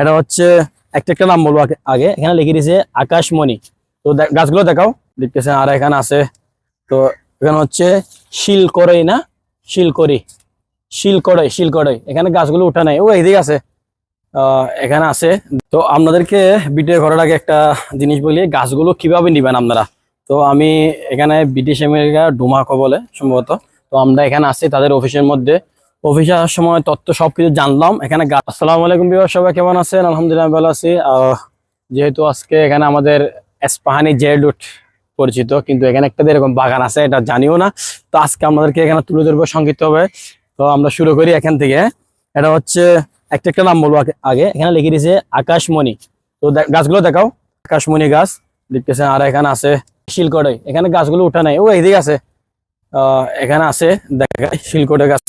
এটা হচ্ছে একটা একটা নাম বলব আগে- এখানে লিখে দিয়েছে আকাশমণি। তো গাছগুলো দেখাও। দেখতেছেন, আর এখানে আছে, তো এখানে হচ্ছে শিলকড়ই না? শিলকড়ি। শিলকড়ই শিলকড়ই। এখানে গাছগুলো উঠা নাই। ও, এইদিকে আছে। এখানে আছে। তো আপনাদেরকে ভিডিও করার আগে একটা জিনিস বলি, গাছগুলো কীভাবে নিবেন আপনারা? তো আমি এখানে ব্রিটিশ আমেরিকা ডুমাকো বলে, সম্ভবত। তো আমরা এখানে আসছি তাদের অফিসের মধ্যে। অফিসে আসার সময় তথ্য সবকিছু জানলাম। এখানে আসসালামু আলাইকুম বিভাগ সবাই কেমন আছেন? আলহামদুলিল্লাহ ভালো আছি। যেহেতু আজকে এখানে আমাদের এসপাহানি জেডুট পরিচিত, কিন্তু এখানে একটা এরকম বাগান আছে, এটা জানিও না। তো আজকে আমাদেরকে এখানে তুলে ধরবো সংক্ষিপ্ত হবে তো আমরা শুরু করি এখান থেকে। এটা হচ্ছে, একটা একটা নাম বলব আগে- এখানে লিখে দিয়েছে, আকাশমণি। তো গাছগুলো দেখাও। আকাশমণি গাছ, দেখতেছেন আর এখানে আছে শিলকড়ই এখানে গাছগুলো উঠা নাই। ও, এইদিকে আছে। এখানে আছে, দেখা শিলকড়ে গাছ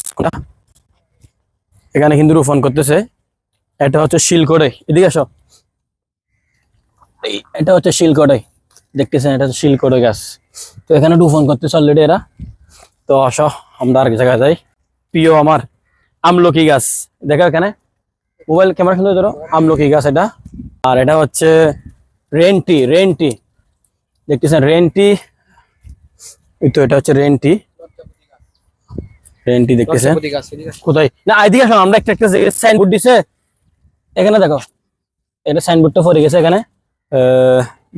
এখানে কিন্তু রোপণ করতেছে। এটা হচ্ছে শিলকড়ই এদিকে আসো। এটা হচ্ছে শিলকড়ই দেখতেছেন এটা হচ্ছে শিলকড়ই গাছ। তো এখানে রোপণ করতেছে অলরেডি এরা। তো আসো আমরা আর জায়গায় যাই। প্রিয় আমার আমলকি গাছ। দেখো এখানে। মোবাইল ক্যামেরা সুন্দর ধরো। আমলকি গাছ এটা। আর এটা হচ্ছে রেন্টি রেন্টি। দেখতেছেন রেন্টি। তো এটা হচ্ছে রেন্টি। রেন্টি দেখতেছেন কোথায়? না এদিকে আসুন আমরা একটা একটা সাইনবোর্ড দিছে। এখানে দেখো এটা সাইনবোর্ডটা পড়ে গেছে এখানে।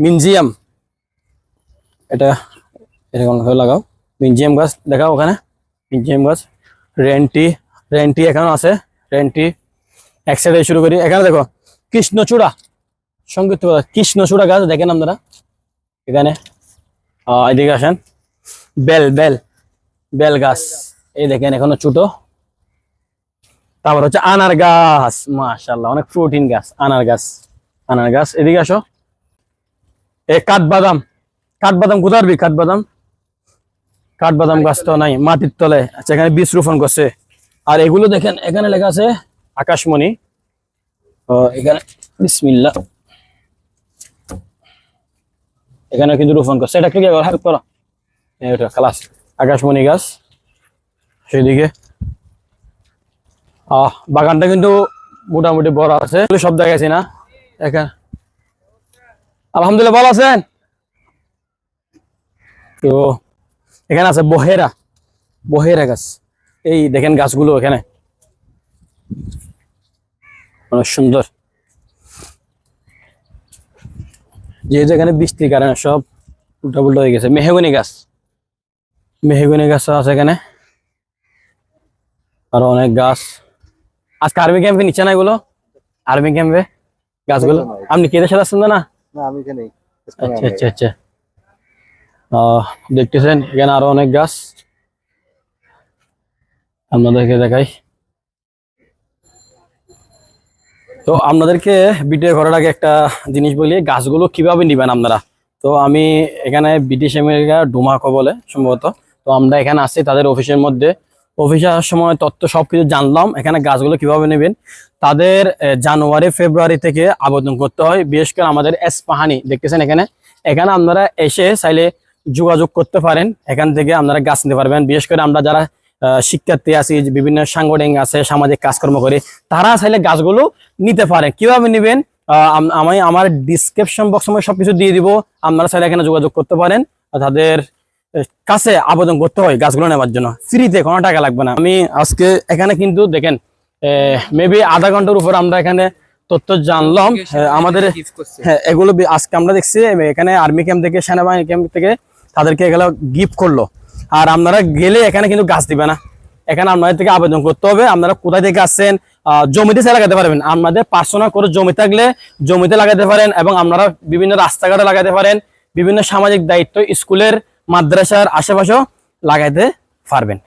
মিউজিয়াম এটা এরকম লাগাও? মিউজিয়াম গাছ দেখাও ওখানে। মিউজিয়াম গাছ। রেন্টি রেন্টি এখানে আছে। রেন্টি এক সাইডে শুরু করি। এখানে দেখো কৃষ্ণচূড়া। সংগীত কৃষ্ণচূড়া গাছ দেখেন আপনারা। এখানে। এদিকে আসেন। Bell bell. বেল গাছ। এই দেখেন এখনও ছোট। তারপর হচ্ছে আনার গাছ মাশাল্লাহ অনেক প্রোটিন গাছ আনার গাছ আনার গাছ। এদিকে আসো। এ কাঠবাদাম কাঠবাদাম কোথায় পারবি কাঠবাদাম? কাঠবাদাম গাছ তো নাই মাটির তলে। আচ্ছা এখানে বীজ রোপণ করছে। আর এগুলো দেখেন এখানে লেখা আছে আকাশমণি। ও, এখানে বিসমিল্লা এখানে কিন্তু রোপণ করছে। এটা হেল্প করো। এটা খালাস। আকাশমণি গাছ। সেদিকে আহ, বাগানটা কিন্তু মোটামুটি বড় আছে। সব দেখাইছি না। এখানে আলহামদুলিল্লাহ ভালো আছেন? তো এখানে আছে বহেরা। বহেরা গাছ। এই দেখেন গাছগুলো এখানে। অনেক সুন্দর। যেহেতু এখানে বৃষ্টির কারণে সব উল্টা পুল্টা হয়ে গেছে। মেহেগুনি গাছ। মেহেগুনি গাছ আছে এখানে। আরও অনেক গাছ। আজকে আর্মি ক্যাম্পে নিচ্ছে না এগুলো? আর্মি ক্যাম্পে গাছগুলো? আপনি কেদের সাথে আসছেন না? না আমি আচ্ছা আচ্ছা আচ্ছা। দেখতেছেন এখানে আরও অনেক গাছ। আপনাদেরকে দেখাই। তো আপনাদেরকে ভিডিও করার আগে একটা জিনিস বলি গাছগুলো কীভাবে নিবেন আপনারা? তো আমি এখানে ব্রিটিশ আমেরিকা ডুমাকো বলে সম্ভবত। তো আমরা এখানে আসছি তাদের অফিসের মধ্যে। অফিসে আসার সময় তথ্য সবকিছু জানলাম, এখানে গাছগুলো কীভাবে নেবেন? তাদের জানুয়ারি, ফেব্রুয়ারি থেকে আবেদন করতে হয়, বিশেষ করে আমাদের এসপাহানি দেখতেছেন এখানে? এখানে আপনারা এসে চাইলে যোগাযোগ করতে পারেন, এখান থেকে আপনারা গাছ নিতে পারবেন। বিশেষ করে আমরা যারা শিক্ষার্থী আছি বিভিন্ন সাংগঠনিক আছে, সামাজিক কাজকর্ম করে, তারা চাইলে গাছগুলো নিতে পারেন। কীভাবে নেবেন? আমি আমার ডিসক্রিপশন বক্স সময় সবকিছু দিয়ে দিব, আপনারা চাইলে এখানে যোগাযোগ করতে পারেন। তাদের কাছে আবেদন করতে হয় গাছগুলো নেওয়ার জন্য। ফ্রিতে কোনো টাকা লাগবে না। আমি আজকে এখানে কিন্তু দেখেন মেবি আধা ঘণ্টার উপর আমরা এখানে তথ্য জানলাম। আমাদের হ্যাঁ এগুলো আজকে আমরা দেখছি এখানে আর্মি ক্যাম্প থেকে সেনাবাহিনী ক্যাম্প থেকে তাদেরকে এগুলো গিফট করল। আর আপনারা গেলে এখানে কিন্তু গাছ দিবে না। এখানে আপনাদের থেকে আবেদন করতে হবে। আপনারা কোথায় থেকে আসছেন জমিতে সে লাগাতে পারবেন। আপনাদের পার্সোনাল করে জমি থাকলে জমিতে লাগাতে পারেন এবং আপনারা বিভিন্ন রাস্তাঘাটে লাগাতে পারেন। বিভিন্ন সামাজিক দায়িত্ব স্কুলের মাদ্রাসার আশেপাশেও লাগাইতে পারবেন।